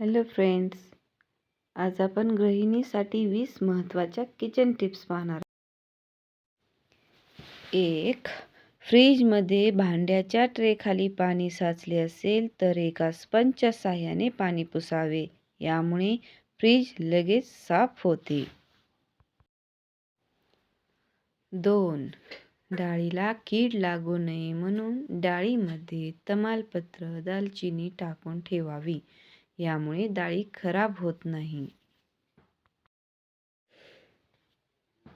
Hello friends आज आपण गृहिणीसाठी वीस महत्त्वाच्या किचन टिप्स पाहणार एक फ्रीजमध्ये भांड्याच्या ट्रेखाली पाणी साचले असेल तर एका स्पंजच्या साह्याने पाणी पुसावे. यामुळे फ्रीज लगेच साफ होते. दोन डाळीला कीड लागू नये म्हणून डाळीमध्ये तमालपत्र दालचिनी टाकून ठेवावी. यामुळे डाळी खराब होत नाही.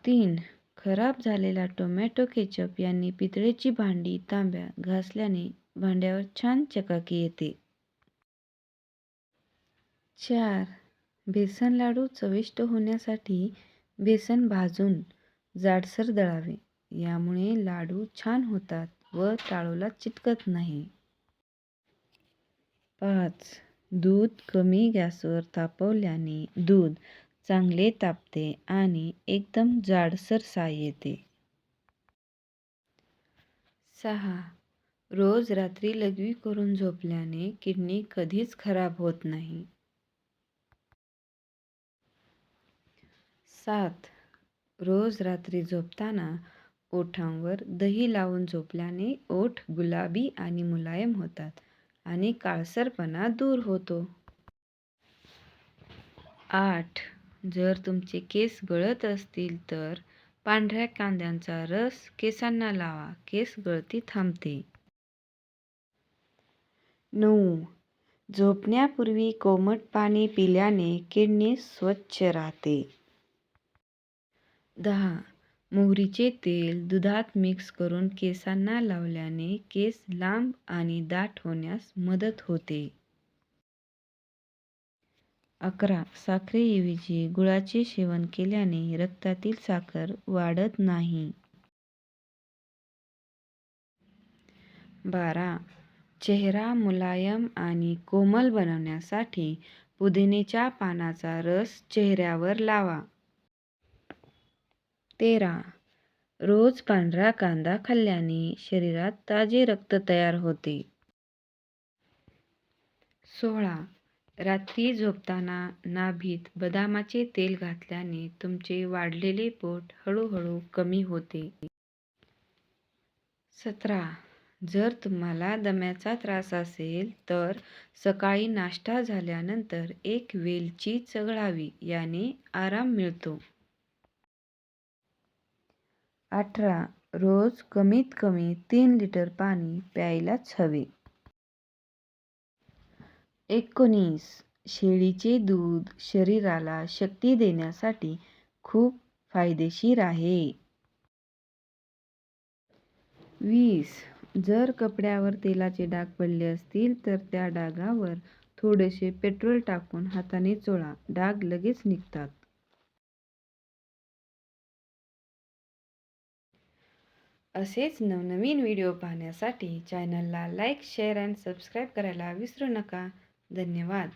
तीन. खराब झालेला टोमॅटो केचप यांनी पितळेची भांडी तांब्या घासल्याने भांड्यावर छान चकाकी येते. चार. बेसन लाडू चविष्ट होण्यासाठी बेसन भाजून जाडसर दळावे. यामुळे लाडू छान होतात व टाळूला चिटकत नाही. पाच. दूध कमी गॅसवर तापवल्याने दूध चांगले तापते आणि एकदम जाडसर साय येते. सहा. रोज रात्री लघवी करून झोपल्याने किडनी कधीच खराब होत नाही. सात. रोज रात्री झोपताना ओठांवर दही लावून झोपल्याने ओठ गुलाबी आणि मुलायम होतात. आणि काळसरपणा दूर होतो. आठ. जर तुमचे केस गळत असतील तर पांढऱ्या कांद्यांचा रस केसांना लावा. केस गळती थांबते. नऊ. झोपण्यापूर्वी कोमट पाणी पिल्याने किडनी स्वच्छ राहते. दहा. मोहरीचे तेल दुधात मिक्स करून केसांना लावल्याने केस लांब आणि दाट होण्यास मदत होते. अकरा. साखरेऐवजी गुळाचे सेवन केल्याने रक्तातील साखर वाढत नाही. बारा. चेहरा मुलायम आणि कोमल बनवण्यासाठी पुदिनेच्या पानाचा रस चेहऱ्यावर लावा. तेरा. रोज पांढरा कांदा खाल्ल्याने शरीरात ताजे रक्त तयार होते. सोळा. रात्री झोपताना नाभीत बदामाचे तेल घातल्याने तुमचे वाढलेले पोट हळूहळू कमी होते. सतरा. जर तुम्हाला दम्याचा त्रास असेल तर सकाळी नाश्ता झाल्यानंतर एक वेलची चघळावी याने आराम मिळतो. अठरा रोज कमीत कमी तीन लिटर पाणी प्यायलाच हवे. एकोणीस शेळीचे दूध शरीराला शक्ती देण्यासाठी खूप फायदेशीर आहे. वीस जर कपड्यावर तेलाचे डाग पडले असतील तर त्या डागावर थोडेसे पेट्रोल टाकून हाताने चोळा. डाग लगेच निघतात. असेच नवनवीन व्हिडिओ पाहण्यासाठी चॅनलला लाईक शेअर अँड सबस्क्राईब करायला विसरू नका. धन्यवाद.